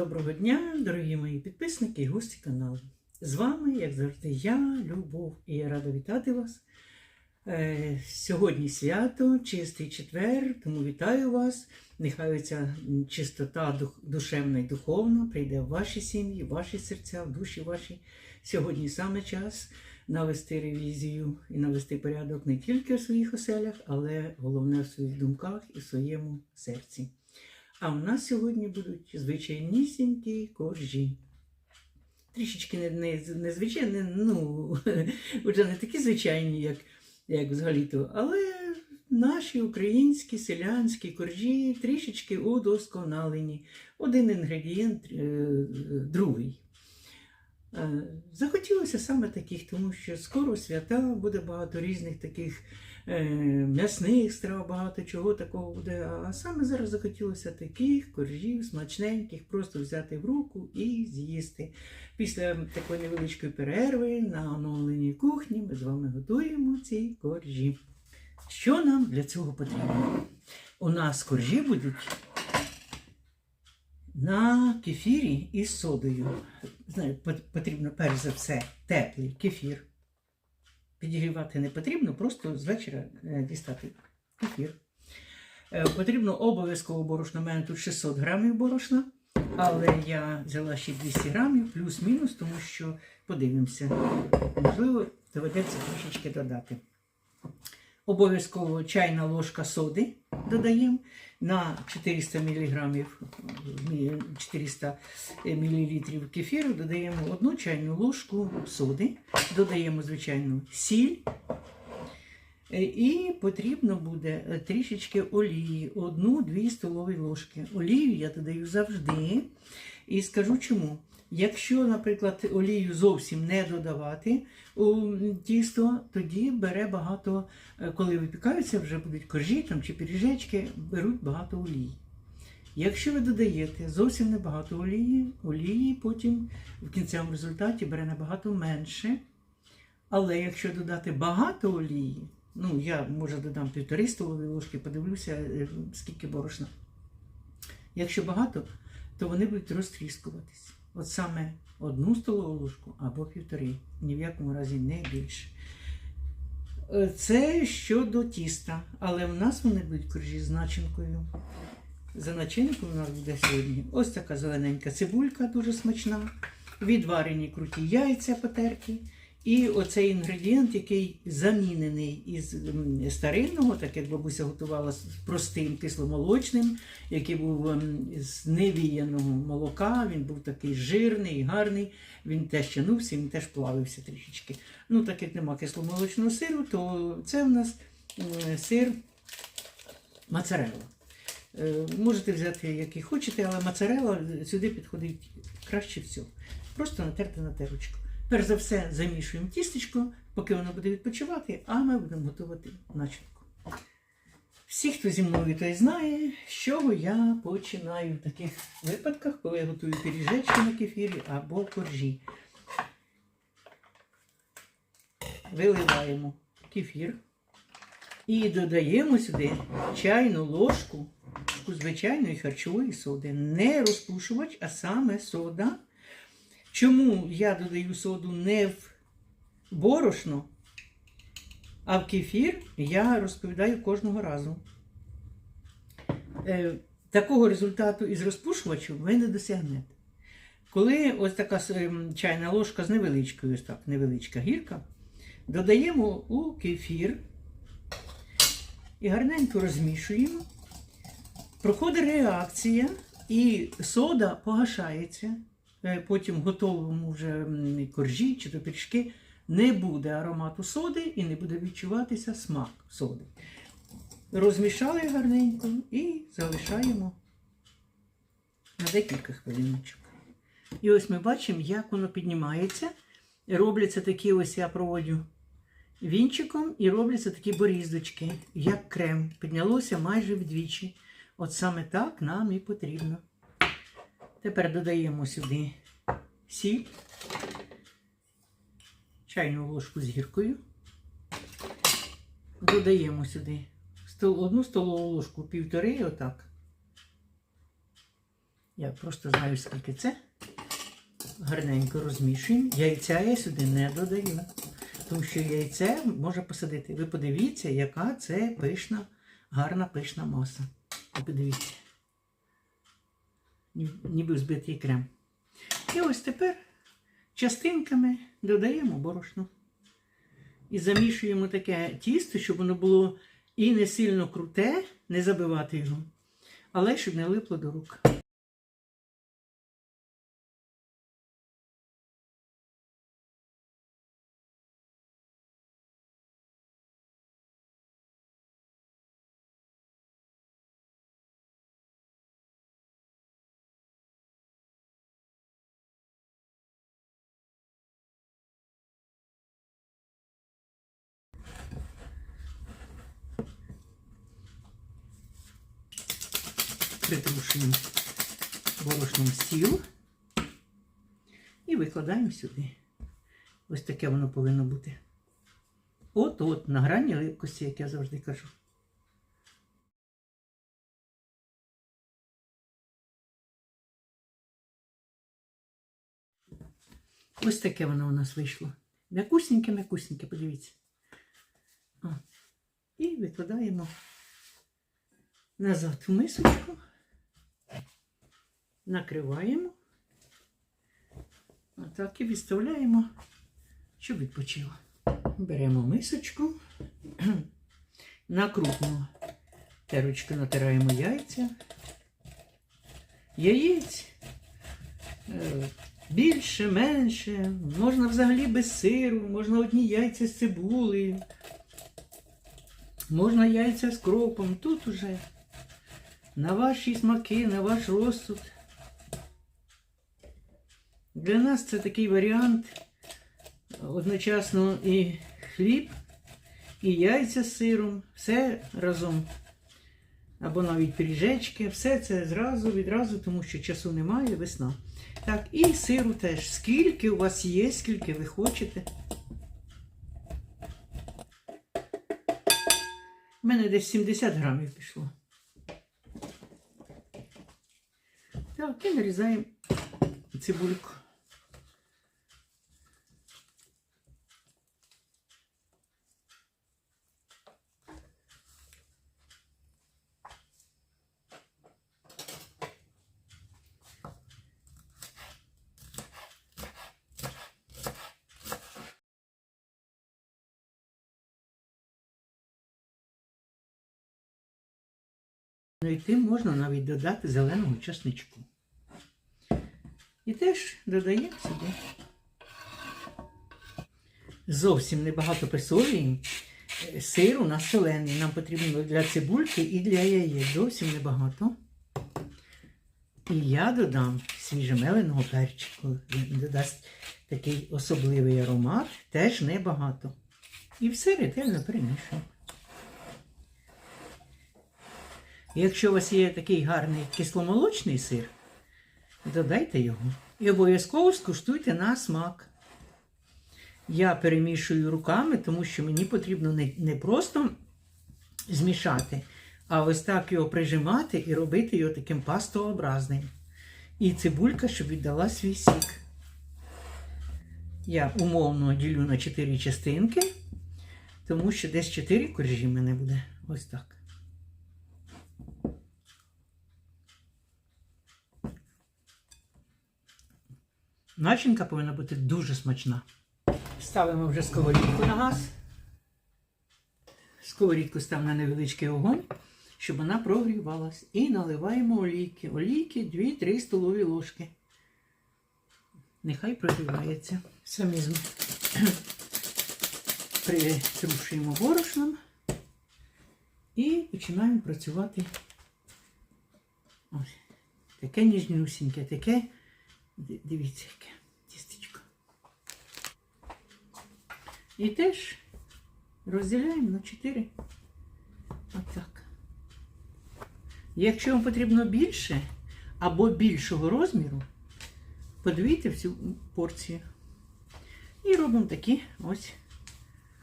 Доброго дня, дорогі мої підписники і гості каналу. З вами, як завжди, я, Любов, і я рада вітати вас. Е, Сьогодні свято, чистий четвер, тому вітаю вас. Нехай ця чистота душевна і духовна прийде в ваші сім'ї, в ваші серця, в душі ваші. Сьогодні саме час навести ревізію і навести порядок не тільки в своїх оселях, але головне в своїх думках і в своєму серці. А у нас сьогодні будуть звичайнісінькі коржі. Трішечки не, не, незвичайні, ну, вже не такі звичайні, як, як взагалі-то, але наші українські селянські коржі трішечки удосконалені. Один інгредієнт, е, другий. Е, Захотілося саме таких, тому що скоро свята буде багато різних таких е, м'ясних страв, багато чого такого буде. А саме зараз захотілося таких коржів, смачненьких, просто взяти в руку і з'їсти. Після такої невеличкої перерви на оновленій кухні ми з вами готуємо ці коржі. Що нам для цього потрібно? У нас коржі будуть на кефірі із содою. Знаю, потрібно перш за все теплий кефір. Підігрівати не потрібно, просто з вечора е, дістати кефір. Е, Потрібно обов'язково борошно. У мене тут 600 грамів борошна, але я взяла ще 200 грамів, плюс-мінус, тому що подивимося. Можливо, доведеться трішечки додати. Обов'язково чайна ложка соди додаємо на 400 мг, 400 мл кефіру додаємо одну чайну ложку соди, додаємо, звичайно, сіль. І потрібно буде трішечки олії, одну-дві столові ложки. Олію я додаю завжди. І скажу чому. Якщо, наприклад, олію зовсім не додавати у тісто, тоді бере багато, е, коли випікаються, вже будуть коржі там, чи пиріжечки, беруть багато олії. Якщо ви додаєте зовсім небагато олії, олії потім в кінцевому результаті бере набагато менше. Але якщо додати багато олії, ну я може додам півтори столові ложки, подивлюся, е, скільки борошна. Якщо багато, то вони будуть розтріскуватись. От саме одну столову ложку або півтори, ні в якому разі не більше. Е, Це щодо тіста, але в нас вони будуть коржі з начинкою. За начинкою у нас буде сьогодні ось така зелененька цибулька, дуже смачна, відварені круті яйця потерті. І оцей інгредієнт, який замінений із старинного, так як бабуся готувала з простим кисломолочним, який був ем, з невіяного молока, він був такий жирний, гарний, він теж тянувся, він теж плавився трішечки. Ну, так як нема кисломолочного сиру, то це в нас сир моцарелла. Е, Можете взяти, який хочете, але моцарелла сюди підходить краще всього. Просто натерти на терочку. Перш за все замішуємо тістечко, поки воно буде відпочивати, а ми будемо готувати начинку. Всі, хто зі мною той знає, з чого я починаю в таких випадках, коли я готую пиріжечки на кефірі або коржі. Виливаємо кефір і додаємо сюди чайну ложку звичайної харчової соди. Не розпушувач, а саме сода. Чому я додаю соду не в борошно, а в кефір, я розповідаю кожного разу. Е, такого результату із розпушувачем ви не досягнете. Коли ось така ем, чайна ложка з невеличкою, ось так, невеличка гірка, додаємо у кефір і гарненько розмішуємо. Проходить реакція, і сода погашається. Е, Потім готовому вже коржі чи то пиріжки не буде аромату соди і не буде відчуватися смак соди. Розмішали гарненько і залишаємо на декілька хвилиночок. І ось ми бачимо, як воно піднімається. Робляться такі ось я проводжу вінчиком і робляться такі боріздочки, як крем. Піднялося майже вдвічі. От саме так нам і потрібно. Тепер додаємо сюди сіль, чайну ложку з гіркою. Додаємо сюди одну столову ложку, півтори, отак. Я просто знаю, скільки це. Гарненько розмішуємо. Яйця я сюди не додаю. Тому що яйце може посадити. Ви подивіться, яка це пишна, гарна пишна маса. Ви подивіться. Ні- Ніби взбитий крем. І ось тепер частинками додаємо борошно. І замішуємо таке тісто, щоб воно було і не сильно круте, не забивати його, але щоб не липло до рук. Борошном стіл і викладаємо сюди. Ось таке воно повинно бути. От-от, на грані липкості, як я завжди кажу. Ось таке воно у нас вийшло. М'якусіньке, м'якусіньке, подивіться. О. І викладаємо назад в мисочку. Накриваємо. Отак і відставляємо, щоб відпочило. Беремо мисочку. На крупну терочку натираємо яйця. Яєць е, більше, менше. Можна взагалі без сиру, можна одні яйця з цибулею. Можна яйця з кропом. Тут уже на ваші смаки, на ваш розсуд. Для нас це такий варіант одночасно і хліб, і яйця з сиром, все разом. Або навіть пиріжечки, все це зразу, відразу, тому що часу немає, весна. Так, і сиру теж. Скільки у вас є, скільки ви хочете. У мене десь 70 грамів пішло. Так, і нарізаємо цибульку. І тим можна навіть додати зеленого часничку. І теж додаємо сюди. Зовсім небагато присолюємо. Е, Сир у нас солений. Нам потрібно для цибульки і для яєць. Зовсім небагато. І я додам свіжемеленого перчику. Він додасть такий особливий аромат, теж небагато. І все ретельно перемішуємо. Якщо у вас є такий гарний кисломолочний сир, додайте його. І обов'язково скуштуйте на смак. Я перемішую руками, тому що мені потрібно не, не просто змішати, а ось так його прижимати і робити його таким пастообразним. І цибулька, щоб віддала свій сік. Я умовно ділю на 4 частинки, тому що десь 4 коржі в мене буде. Ось так. Начинка повинна бути дуже смачна. Ставимо вже сковорідку на газ. Сковорідку ставимо на невеличкий огонь, щоб вона прогрівалась. І наливаємо олійки. Олійки 2-3 столові ложки. Нехай прогрівається. Самі притрушуємо борошном і починаємо працювати. Ось. Таке ніжнюсіньке, таке. Дивіться, яке тістечко. І теж розділяємо на 4. Отак. Якщо вам потрібно більше або більшого розміру, подивіться всю порцію. І робимо такі ось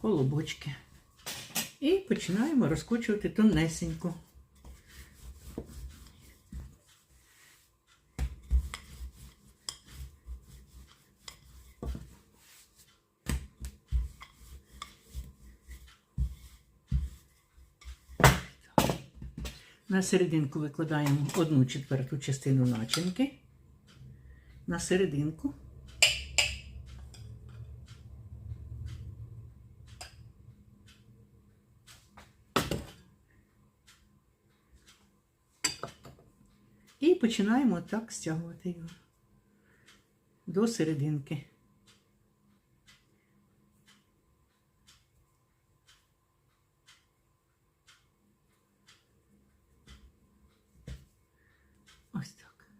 колобочки. І починаємо розкочувати тонесенько. На серединку викладаємо одну четверту частину начинки. На серединку. І починаємо так стягувати його до серединки. Ось так.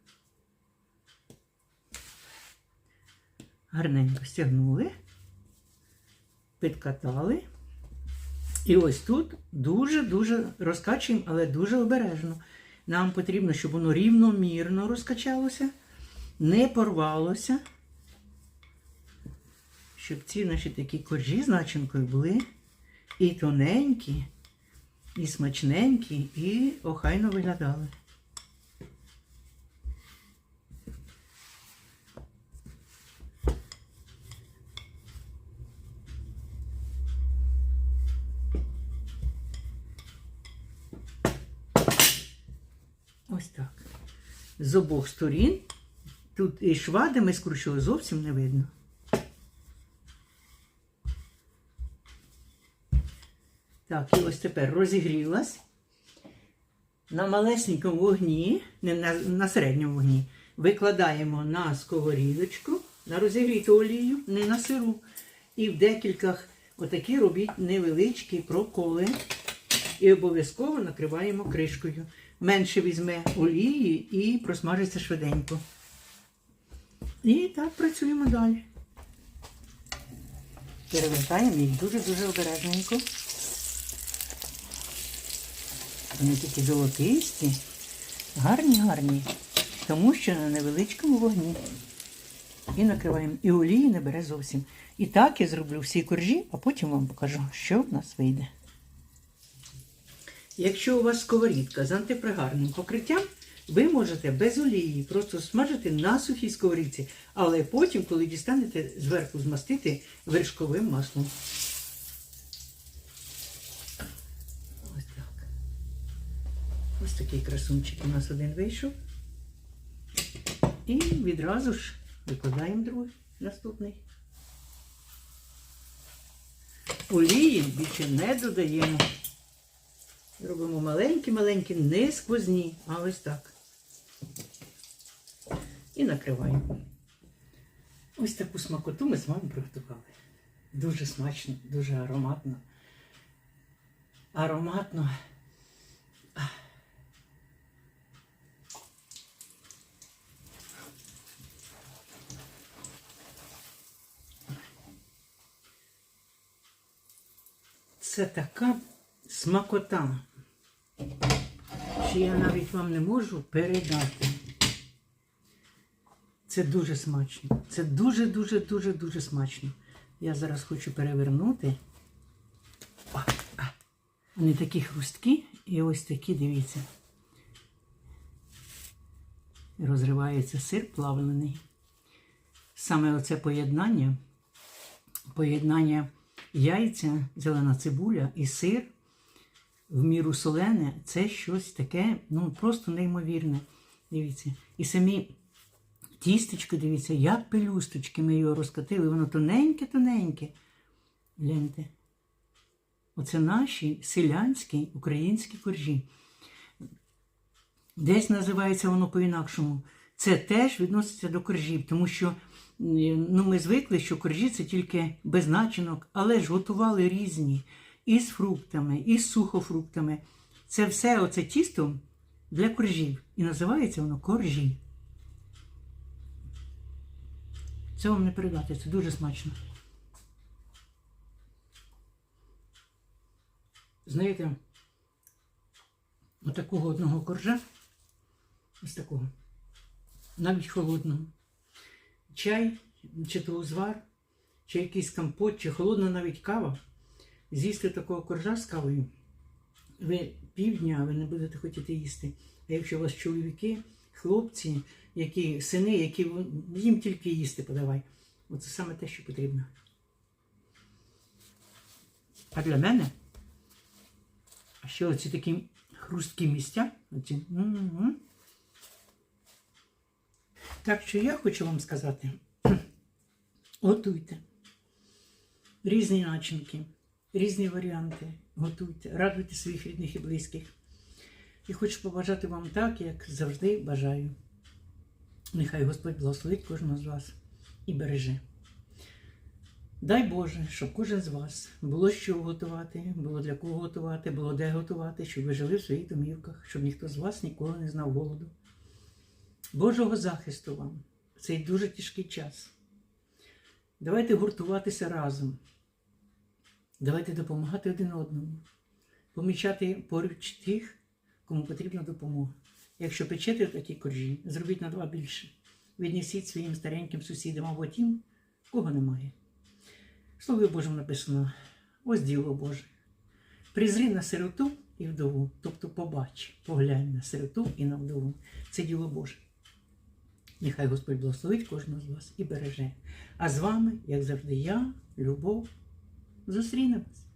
Гарненько стягнули, підкатали. І ось тут дуже-дуже розкачуємо, але дуже обережно. Нам потрібно, щоб воно рівномірно розкачалося, не порвалося. Щоб ці наші такі коржі з начинкою були і тоненькі, і смачненькі, і охайно виглядали. Ось так. З обох сторін. Тут і шва, де ми скручували, зовсім не видно. Так, і ось тепер розігрілась. На малесенькому вогні, не на, на середньому вогні, викладаємо на сковорідочку, на розігріту олію, не на сиру. І в декількох отакі робіть невеличкі проколи. І обов'язково накриваємо кришкою. Менше візьме олії і просмажиться швиденько. І так працюємо далі. Перевертаємо їх дуже-дуже обережненько. Вони такі золотисті, гарні, гарні, тому що на невеличкому вогні. І накриваємо. І олії не бере зовсім. І так я зроблю всі коржі, а потім вам покажу, що в нас вийде. Якщо у вас сковорідка з антипригарним покриттям, ви можете без олії просто смажити на сухій сковорідці, але потім, коли дістанете, зверху змастити вершковим маслом. Ось так. Ось такий красунчик у нас один вийшов. І відразу ж викладаємо другий, наступний. Олії більше не додаємо. Робимо маленькі-маленькі, не сквозні, а ось так. І накриваємо. Ось таку смакоту ми з вами приготували. Дуже смачно, дуже ароматно. Ароматно. Це така смакота, що я навіть вам не можу передати. Це дуже смачно. Це дуже-дуже дуже дуже смачно. Я зараз хочу перевернути. Вони такі хрусткі і ось такі, дивіться. Розривається сир плавлений. Саме оце поєднання, поєднання яйця, зелена цибуля і сир в міру солене, це щось таке, ну просто неймовірне. Дивіться. І самі тістечко, дивіться, як пелюсточки ми його розкатили, воно тоненьке-тоненьке. Гляньте. Оце наші селянські українські коржі. Десь називається воно по-інакшому. Це теж відноситься до коржів, тому що ну, ми звикли, що коржі це тільки без начинок, але ж готували різні і з фруктами, і з сухофруктами. Це все оце тісто для коржів. І називається воно коржі. Це вам не передати, це дуже смачно. Знаєте, отакого одного коржа, ось такого, навіть холодного. Чай, чи то узвар, чи якийсь компот, чи холодна навіть кава. З'їсти такого коржа з кавою, ви півдня, ви не будете хотіти їсти. А якщо у вас чоловіки, хлопці, які сини, які їм тільки їсти подавай. Оце саме те, що потрібно. А для мене, ще оці такі хрусткі місця. Оці. Так що я хочу вам сказати, готуйте різні начинки, різні варіанти. Готуйте, радуйте своїх рідних і близьких. І хочу побажати вам так, як завжди бажаю. Нехай Господь благословить кожного з вас і береже. Дай Боже, щоб кожен з вас було що готувати, було для кого готувати, було де готувати, щоб ви жили в своїх домівках, щоб ніхто з вас ніколи не знав голоду. Божого захисту вам в цей дуже тяжкий час. Давайте гуртуватися разом. Давайте допомагати один одному, помічати поруч тих, кому потрібна допомога. Якщо печете такі коржі, зробіть на два більше. Віднесіть своїм стареньким сусідам або тим, кого немає. В Слові Божому написано: ось діло Боже. Призри на сироту і вдову, тобто побач, поглянь на сироту і на вдову. Це діло Боже. Нехай Господь благословить кожного з вас і береже. А з вами, як завжди, я, Любов, зустрінемось.